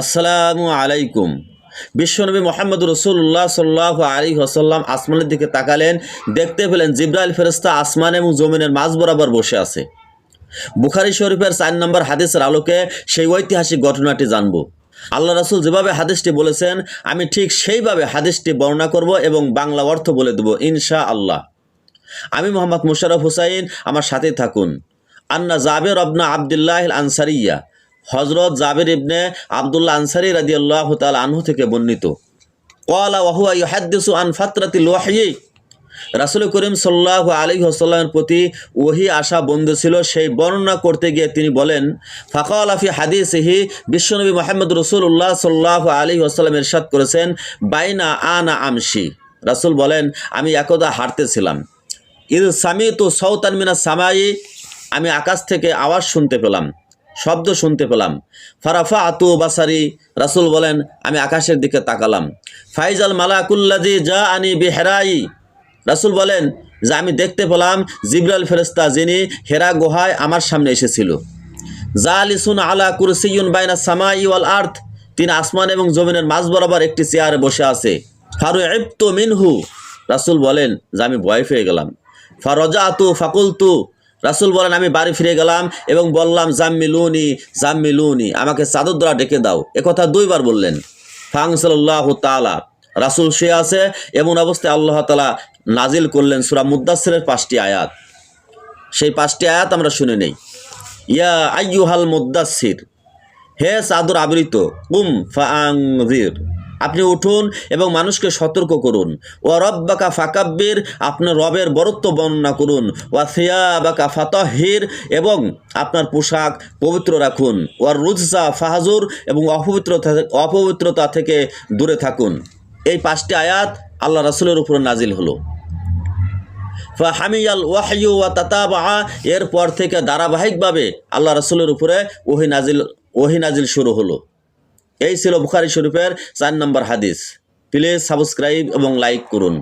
আসসালামু আলাইকুম। বিশ্বনবী মোহাম্মদ রসুল্লাহ সাল্লাহ আলী হাসাল্লাম আসমানের দিকে তাকালেন, দেখতে পেলেন জিব্রাইল ফেরস্তা আসমান এবং জমিনের মাঝ বরাবর বসে আছে। বুখারি শরীফের চার নম্বর হাদিসের আলোকে সেই ঐতিহাসিক ঘটনাটি জানব। আল্লাহ রাসুল যেভাবে হাদিসটি বলেছেন, আমি ঠিক সেইভাবে হাদিসটি বর্ণনা করব এবং বাংলা অর্থ বলে দেব ইনশা আল্লাহ আমি মোহাম্মদ মুশারফ হুসাইন, আমার সাথে থাকুন। আন্না জাবের অবনা আবদুল্লাহ আনসারিয়া হজরত জাবের ইবনে আবদুল্লাহ আনসারি রাজি আল্লাহ আনহু থেকে বর্ণিত। আন ওয়াহয়ি। রাসুল করিম সাল্লাহ আলী হাসাল্লামের প্রতি ওহি আশা বন্ধু ছিল, সেই বর্ণনা করতে গিয়ে তিনি বলেন, ফাকাল আফি হাদিসহি, বিশ্বনবী মোহাম্মদ রসুল্লাহ সাল্লাহ আলী হাসাল্লাম ইরশাদ করেছেন, বাইনা আনা আমশি। রাসুল বলেন, আমি একদা হাঁটতেছিলাম। ইদ সামি তো সৌতান মিনা সামাই, আমি আকাশ থেকে আওয়াজ শুনতে পেলাম। শব্দ শুনতে পেলাম। ফারাফা আতু বাসারি, রাসুল বলেন, আমি আকাশের দিকে তাকালাম। ফাইজাল মালাকুল্লাজি যা আনি বেহেরাই। রাসুল বলেন, যে আমি দেখতে পেলাম জিব্রাল ফেরেস্তা যিনি হেরা গুহায় আমার সামনে এসেছিল। জালিসুন আলা কুরসিউন বাইনা সামাই ওয়াল আর্থ তিনি আসমান এবং জমিনের মাঝ বরাবর একটি চেয়ারে বসে আছে। ফারু ইবতু মিনহু। রাসুল বলেন, যে আমি ভয় পেয়ে গেলাম। ফারজা আতু ফাকুলতু রাসুল বলেন, আমি বাড়ি ফিরে গেলাম এবং বললাম, জাম্মিলুনি জাম্মিলুনি, আমাকে চাদর দ্বারা ডেকে দাও। কথা দুইবার বললেন। ফাংসাল্লাহ তালা রাসুল সে আছে, এমন অবস্থায় আল্লাহ তালা নাজিল করলেন সুরা মুদাসিরের পাঁচটি আয়াত। সেই পাঁচটি আয়াত আমরা শুনে নেই। ইয়া আইয়ুহাল মুদাসির হে চাদর আবৃত, কুম ফাংজির আপনি উঠুন এবং মানুষকে সতর্ক করুন। ও রব রব্বাকা ফাকাব্বির, আপনার রবের বরত্ব বর্ণনা করুন। ওয়া সিয়াবাকা ফাতাহির, এবং আপনার পোশাক পবিত্র রাখুন। ওয়ার রুজসা ফাহাজুর, এবং অপবিত্রতা অপবিত্রতা থেকে দূরে থাকুন। এই পাঁচটি আয়াত আল্লাহ রাসুলের উপর নাজিল হলো। ফাহামিয়াল ওয়াহয়ু ওয়া তাতাবা এরপর থেকে ধারাবাহিকভাবে আল্লাহ রাসুলের উপরে ওহি নাজিল ওহি নাজিল শুরু হলো। এই ছিল বুখারি শরীফের চার নম্বর হাদিস। প্লিজ সাবস্ক্রাইব এবং লাইক করুন।